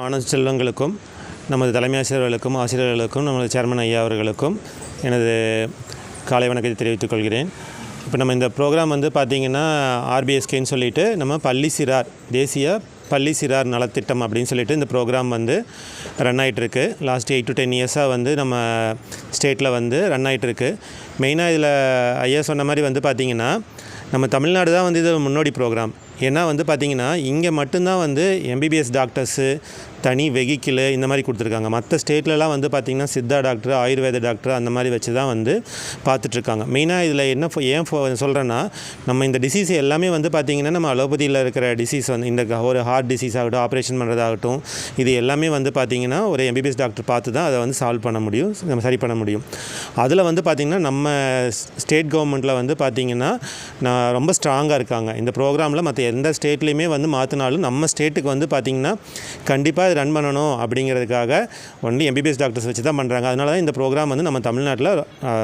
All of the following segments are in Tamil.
மாணவ செல்வங்களுக்கும் நமது தலைமை ஆசிரியர்களுக்கும் ஆசிரியர்களுக்கும் நமது சேர்மன் ஐயா அவர்களுக்கும் எனது காலை வணக்கத்தை தெரிவித்துக் கொள்கிறேன். இப்போ நம்ம இந்த ப்ரோக்ராம் வந்து பார்த்திங்கன்னா ஆர்பிஎஸ்கேன்னு சொல்லிட்டு நம்ம பள்ளி சிறார் தேசிய பள்ளி சிறார் நலத்திட்டம் அப்படின்னு சொல்லிட்டு இந்த ப்ரோக்ராம் வந்து ரன் ஆகிட்டுருக்கு லாஸ்ட் எயிட் டு டென் இயர்ஸாக வந்து நம்ம ஸ்டேட்டில் வந்து ரன் ஆகிட்டுருக்கு மெயினாக இதில் ஐயா சொன்ன மாதிரி வந்து பார்த்திங்கன்னா நம்ம தமிழ்நாடு தான் வந்து இது முன்னோடி ப்ரோக்ராம் ஏன்னா வந்து பார்த்திங்கன்னா இங்கே மட்டும்தான் வந்து எம்பிபிஎஸ் டாக்டர்ஸு தனி வெஹிக்கிளு இந்த மாதிரி கொடுத்துருக்காங்க. மற்ற ஸ்டேட்லலாம் வந்து பார்த்திங்கன்னா சித்தா டாக்டர் ஆயுர்வேத டாக்டர் அந்த மாதிரி வச்சு தான் வந்து பார்த்துட்ருக்காங்க. மெயினாக இதில் என்ன ஃபோ- ஏன் ஃபோ- சொல்கிறேன்னா நம்ம இந்த டிசீஸ் எல்லாமே வந்து பார்த்திங்கன்னா நம்ம அலோபதியில் இருக்கிற டிசீஸ் வந்து இந்த ஒரு ஹார்ட் டிசீஸ் ஆகட்டும் ஆப்ரேஷன் பண்ணுறதாகட்டும் இது எல்லாமே வந்து பார்த்திங்கன்னா ஒரு எம்பிபிஎஸ் டாக்டர் பார்த்து தான் அதை வந்து சால்வ் பண்ண முடியும் நம்ம சரி பண்ண முடியும். அதில் வந்து பார்த்திங்கன்னா நம்ம ஸ்டேட் கவர்மெண்ட்டில் வந்து பார்த்திங்கன்னா நான் ரொம்ப ஸ்ட்ராங்காக இருக்காங்க. இந்த ப்ரோக்ராமில் மற்ற எந்த ஸ்டேட்லேயுமே வந்து மாற்றினாலும் நம்ம ஸ்டேட்டுக்கு வந்து பார்த்திங்கன்னா கண்டிப்பாக இது ரன் பண்ணணும் அப்படிங்கிறதுக்காக ஒன்லி எம்பிபிஎஸ் டாக்டர்ஸ் வச்சு தான் பண்ணுறாங்க அதனால தான் இந்த ப்ரோக்ராம் வந்து நம்ம தமிழ்நாட்டில்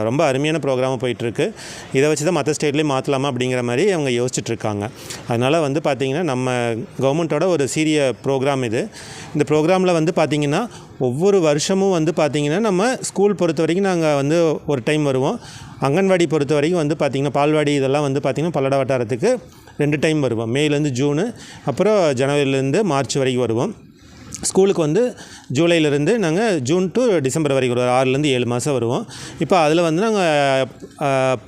ரொம்ப அருமையான ப்ரோக்ராமாக போயிட்டுருக்கு. இதை வச்சு தான் மற்ற ஸ்டேட்லேயும் மாற்றலாமா அப்படிங்கிற மாதிரி அவங்க யோசிச்சுட்ருக்காங்க. அதனால் வந்து பார்த்திங்கன்னா நம்ம கவர்மெண்ட்டோட ஒரு சீரிய ப்ரோக்ராம் இது. இந்த ப்ரோக்ராமில் வந்து பார்த்திங்கன்னா ஒவ்வொரு வருஷமும் வந்து பார்த்திங்கன்னா நம்ம ஸ்கூல் பொறுத்த வரைக்கும் நாங்கள் வந்து ஒரு டைம் வருவோம். அங்கன்வாடி பொறுத்த வரைக்கும் வந்து பார்த்திங்கன்னா பால்வாடி இதெல்லாம் வந்து பார்த்திங்கன்னா பல்லட வட்டாரத்துக்கு ரெண்டு டைம் வருவோம் மேலேருந்து ஜூனு அப்புறம் ஜனவரிலேருந்து மார்ச் வரைக்கும் வருவோம். ஸ்கூலுக்கு வந்து ஜூலைலேருந்து நாங்கள் ஜூன் டு டிசம்பர் வரைக்கும் ஒரு ஆறுலேருந்து ஏழு மாதம் வருவோம். இப்போ அதில் வந்து நாங்கள்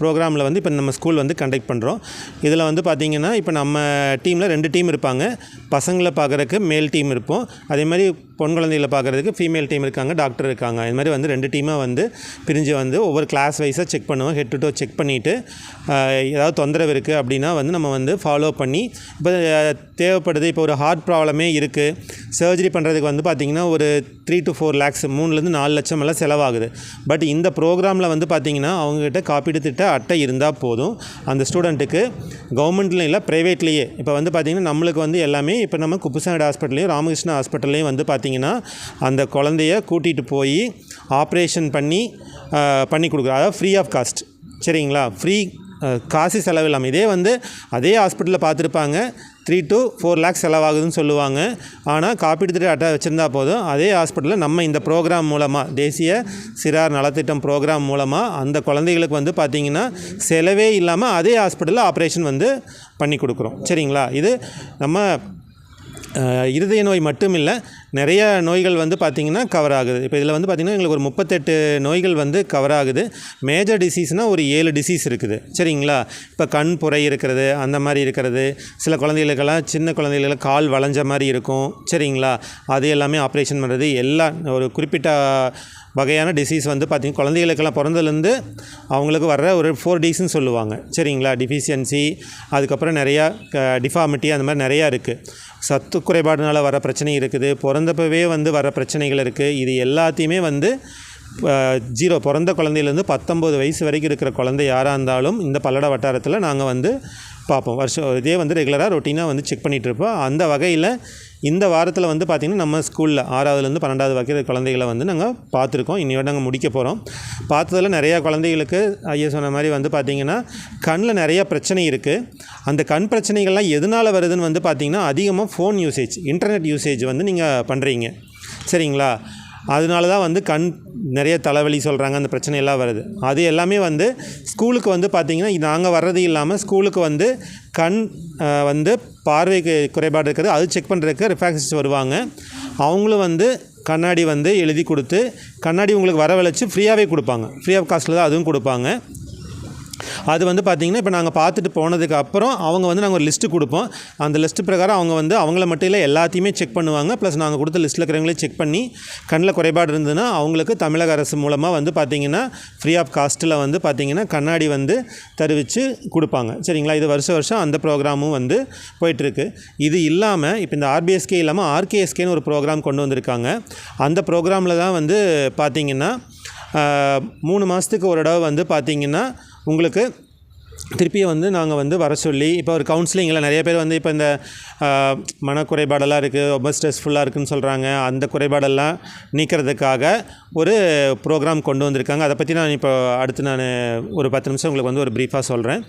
ப்ரோக்ராமில் வந்து இப்போ நம்ம ஸ்கூல் வந்து கண்டக்ட் பண்ணுறோம் இதில் வந்து பார்த்திங்கன்னா இப்போ நம்ம டீமில் ரெண்டு டீம் இருப்பாங்க. பசங்களை பார்க்குறக்கு மேல் டீம் இருப்போம். அதே மாதிரி பொன் குழந்தைகளை பார்க்குறதுக்கு ஃபீமேல் டீம் இருக்காங்க டாக்டர் இருக்காங்க. இது மாதிரி வந்து ரெண்டு டீமாக வந்து பிரிஞ்சு வந்து ஒவ்வொரு கிளாஸ் வைஸாக செக் பண்ணுவோம். ஹெட் டு டோ செக் பண்ணிவிட்டு ஏதாவது தொந்தரவு இருக்குது அப்படின்னா வந்து நம்ம வந்து ஃபாலோ பண்ணி இப்போ தேவைப்படுது இப்போ ஒரு ஹார்ட் ப்ராப்ளமே இருக்குது சர்ஜரி பண்ணுறதுக்கு வந்து பார்த்திங்கன்னா ஒரு த்ரீ டு ஃபோர் லேக்ஸ் மூணுலேருந்து நாலு லட்சம் எல்லாம் செலவாகுது. பட் இந்த ப்ரோக்ராமில் வந்து பார்த்திங்கன்னா அவங்ககிட்ட காப்பீடு திட்ட அட்டை இருந்தால் போதும். அந்த ஸ்டூடெண்ட்டுக்கு கவர்மெண்ட்லையும் இல்லை ப்ரைவேட்லேயே இப்போ வந்து பார்த்திங்கன்னா நம்மளுக்கு வந்து எல்லாமே இப்போ நம்ம குப்புசாமி ஹாஸ்பிட்டல்லையும் ராமகிருஷ்ணா ஹாஸ்பிட்டல்லையும் வந்து பார்த்திங்கன்னா அந்த குழந்தைய கூட்டிகிட்டு போய் ஆப்ரேஷன் பண்ணி பண்ணி கொடுக்குறோம் அதாவது ஃப்ரீ ஆஃப் காஸ்ட் சரிங்களா? ஃப்ரீ காசு செலவு இல்லாமல் இதே வந்து அதே ஹாஸ்பிட்டலில் பார்த்துருப்பாங்க. த்ரீ டு ஃபோர் லேக்ஸ் செலவாகுதுன்னு சொல்லுவாங்க. ஆனால் காப்பீடு திட்ட அட்டை வச்சுருந்தா போதும். அதே ஹாஸ்பிட்டலில் நம்ம இந்த ப்ரோக்ராம் மூலமாக தேசிய சிறார் நலத்திட்டம் ப்ரோக்ராம் மூலமாக அந்த குழந்தைகளுக்கு வந்து பார்த்திங்கன்னா செலவே இல்லாமல் அதே ஹாஸ்பிட்டலில் ஆப்ரேஷன் வந்து பண்ணி கொடுக்குறோம். சரிங்களா? இது நம்ம இருதய நோய் மட்டும் இல்லை நிறைய நோய்கள் வந்து பார்த்திங்கன்னா கவர் ஆகுது. இப்போ இதில் வந்து பார்த்திங்கன்னா எங்களுக்கு ஒரு முப்பத்தெட்டு நோய்கள் வந்து கவர் ஆகுது. மேஜர் டிசீஸ்னால் ஒரு ஏழு டிசீஸ் இருக்குது. சரிங்களா? இப்போ கண் புரை இருக்கிறது அந்த மாதிரி இருக்கிறது. சில குழந்தைகளுக்கெல்லாம் சின்ன குழந்தைகளுக்கு கால் வளைஞ்ச மாதிரி இருக்கும். சரிங்களா? அது எல்லாமே ஆப்ரேஷன் பண்ணுறது எல்லா ஒரு குறிப்பிட்ட வகையான டிசீஸ் வந்து பார்த்திங்கன்னா குழந்தைகளுக்கெல்லாம் பிறந்ததுலேருந்து அவங்களுக்கு வர்ற ஒரு ஃபோர் டிஸ்ன்னு சொல்லுவாங்க. சரிங்களா? டிஃபிஷியன்சி அதுக்கப்புறம் நிறையா டிஃபார்மிட்டி அந்த மாதிரி நிறையா இருக்குது சத்து குறைபாடுனால வர பிரச்சனை இருக்குது. பிறந்தப்பவே வந்து வர பிரச்சனைகள் இருக்குது இது எல்லாத்தையுமே வந்து ஜீரோ. பிறந்த குழந்தையிலேருந்து பத்தொம்போது வயசு வரைக்கும் இருக்கிற குழந்தை யாராக இருந்தாலும் இந்த பல்லட வட்டாரத்தில் நாங்கள் வந்து பார்ப்போம். வருஷம் இதே வந்து ரெகுலராக ரொட்டீனாக வந்து செக் பண்ணிகிட்ருப்போம் அந்த வகையில் இந்த வாரத்தில் வந்து பார்த்திங்கன்னா நம்ம ஸ்கூலில் ஆறாவதுலேருந்து பன்னெண்டாவது வகையில் குழந்தைகளை வந்து நாங்கள் பார்த்துருக்கோம். இன்னையோட நாங்கள் முடிக்க போகிறோம் பார்த்ததில் நிறையா குழந்தைகளுக்கு ஐயா சொன்ன மாதிரி வந்து பார்த்திங்கன்னா கண்ணில் நிறையா பிரச்சனை இருக்குது அந்த கண் பிரச்சனைகள்லாம் எதனால் வருதுன்னு வந்து பார்த்திங்கன்னா அதிகமாக ஃபோன் யூசேஜ் இன்டர்நெட் யூசேஜ் வந்து நீங்கள் பண்ணுறீங்க சரிங்களா? அதனால தான் வந்து கண் நிறைய தலைவலி சொல்கிறாங்க அந்த பிரச்சனை எல்லாம் வருது. அது எல்லாமே வந்து ஸ்கூலுக்கு வந்து பார்த்திங்கன்னா நாங்கள் வர்றது இல்லாமல் ஸ்கூலுக்கு வந்து கண் வந்து பார்வைக்கு குறைபாடு இருக்கிறது அது செக் பண்ணுறதுக்கு ரிஃபாக்சிஸ் வருவாங்க. அவங்களும் வந்து கண்ணாடி வந்து எழுதி கொடுத்து கண்ணாடி உங்களுக்கு வரவழைச்சி ஃப்ரீயாகவே கொடுப்பாங்க. ஃப்ரீ ஆஃப் காஸ்ட்டில் தான் அதுவும் கொடுப்பாங்க. அது வந்து பார்த்திங்கன்னா இப்போ நாங்கள் பார்த்துட்டு போனதுக்கு அப்புறம் அவங்க வந்து நாங்கள் ஒரு லிஸ்ட்டு கொடுப்போம். அந்த லிஸ்ட்டு பிரகாரம் அவங்க வந்து அவங்கள மட்டும் இல்லை எல்லாத்தையுமே செக் பண்ணுவாங்க. ப்ளஸ் நாங்கள் கொடுத்த லிஸ்ட்டில் இருக்கிறவங்களே செக் பண்ணி கண்ணில் குறைபாடு இருந்ததுன்னா அவங்களுக்கு தமிழக அரசு மூலமாக வந்து பார்த்திங்கன்னா ஃப்ரீ ஆஃப் காஸ்ட்டில் வந்து பார்த்திங்கன்னா கண்ணாடி வந்து தருவிச்சு கொடுப்பாங்க. சரிங்களா? இது வருஷம் வருஷம் அந்த ப்ரோக்ராமும் வந்து போயிட்டுருக்கு. இது இல்லாமல் இப்போ இந்த ஆர்பிஎஸ்கே இல்லாமல் ஆர்கேஎஸ்கேன்னு ஒரு ப்ரோக்ராம் கொண்டு வந்திருக்காங்க. அந்த ப்ரோக்ராமில் தான் வந்து பார்த்திங்கன்னா மூணு மாதத்துக்கு ஒரு தடவை வந்து பார்த்திங்கன்னா உங்களுக்கு திருப்பியும் வந்து நாங்கள் வந்து வர சொல்லி இப்போ ஒரு கவுன்சிலிங்கில் நிறைய பேர் வந்து இப்போ இந்த மனக்குறைபாடெல்லாம் இருக்குது ரொம்ப ஸ்ட்ரெஸ்ஃபுல்லாக இருக்குன்னு சொல்கிறாங்க அந்த குறைபாடெல்லாம் நீக்கிறதுக்காக ஒரு ப்ரோக்ராம் கொண்டு வந்திருக்காங்க. அதை பற்றி நான் இப்போ அடுத்து நான் ஒரு பத்து நிமிஷம் உங்களுக்கு வந்து ஒரு ப்ரீஃபாக சொல்கிறேன்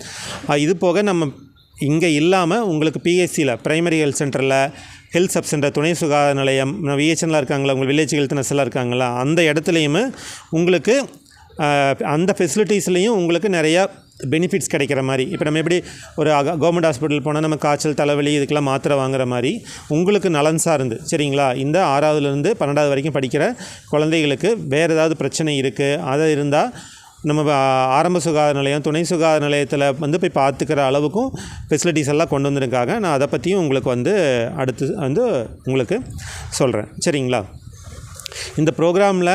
இது போக நம்ம இங்கே இல்லாமல் உங்களுக்கு பிஎஸ்சியில் ப்ரைமரி ஹெல்த் சென்டரில் ஹெல்த் சப் சென்டர் துணை சுகாதார நிலையம் விஹெச்என்லாம் இருக்காங்களா உங்கள் வில்லேஜ் ஹெல்த் நர்ஸ்லாம் இருக்காங்களா அந்த இடத்துலையுமே உங்களுக்கு அந்த ஃபெசிலிட்டிஸ்லேயும் உங்களுக்கு நிறையா பெனிஃபிட்ஸ் கிடைக்கிற மாதிரி. இப்போ நம்ம எப்படி ஒரு கவர்மெண்ட் ஹாஸ்பிட்டல் போனால் நம்ம காய்ச்சல் தலைவலி இதுக்கெல்லாம் மாத்திரை வாங்குற மாதிரி உங்களுக்கு நலன் சார்ந்து சரிங்களா? இந்த ஆறாவதுலேருந்து பன்னெண்டாவது வரைக்கும் படிக்கிற குழந்தைகளுக்கு வேறு ஏதாவது பிரச்சனை இருக்குது அதை இருந்தால் நம்ம ஆரம்ப சுகாதார நிலையம் துணை சுகாதார நிலையத்தில் வந்து போய் பார்த்துக்கிற அளவுக்கும் ஃபெசிலிட்டிஸ் எல்லாம் கொண்டு வந்திருக்காங்க. நான் அதை பற்றியும் உங்களுக்கு வந்து அடுத்து வந்து உங்களுக்கு சொல்கிறேன் சரிங்களா? இந்த ப்ரோக்ராமில்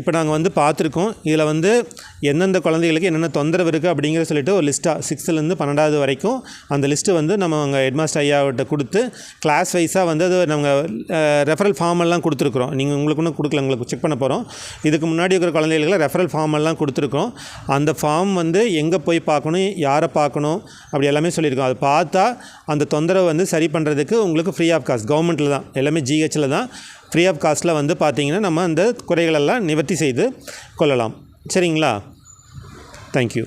இப்போ நாங்கள் வந்து பார்த்துருக்கோம் இதில் வந்து எந்தெந்த குழந்தைகளுக்கு என்னென்ன தொந்தரவு இருக்குது அப்படிங்கிற சொல்லிட்டு ஒரு லிஸ்ட்டாக சிக்ஸ்த்துலேருந்து பன்னெண்டாவது வரைக்கும் அந்த லிஸ்ட்டு வந்து நம்ம அங்கே ஹெட்மாஸ்டர் ஐயாவிட்ட கொடுத்து கிளாஸ் வைஸாக வந்து அது நாங்கள் ரெஃபரல் ஃபார்ம் எல்லாம் கொடுத்துருக்குறோம். நீங்கள் உங்களுக்கு ஒன்றும் கொடுக்கல உங்களுக்கு செக் பண்ண போகிறோம் இதுக்கு முன்னாடி இருக்கிற குழந்தைகளுக்கு ரெஃபரல் ஃபார்ம் எல்லாம் கொடுத்துருக்கோம் அந்த ஃபார்ம் வந்து எங்கே போய் பார்க்கணும் யாரை பார்க்கணும் அப்படி எல்லாமே சொல்லியிருக்கோம். அதை பார்த்தா அந்த தொந்தரவை வந்து சரி பண்ணுறதுக்கு உங்களுக்கு ஃப்ரீ ஆஃப் காஸ்ட் கவர்மெண்ட்டில் தான் எல்லாமே ஜிஹெச்சில் தான். ஃப்ரீ ஆஃப் காஸ்ட்டில் வந்து பார்த்தீங்கன்னா நம்ம அந்த குறைகளெல்லாம் நிவர்த்தி செய்து கொள்ளலாம். சரிங்களா? தேங்க்யூ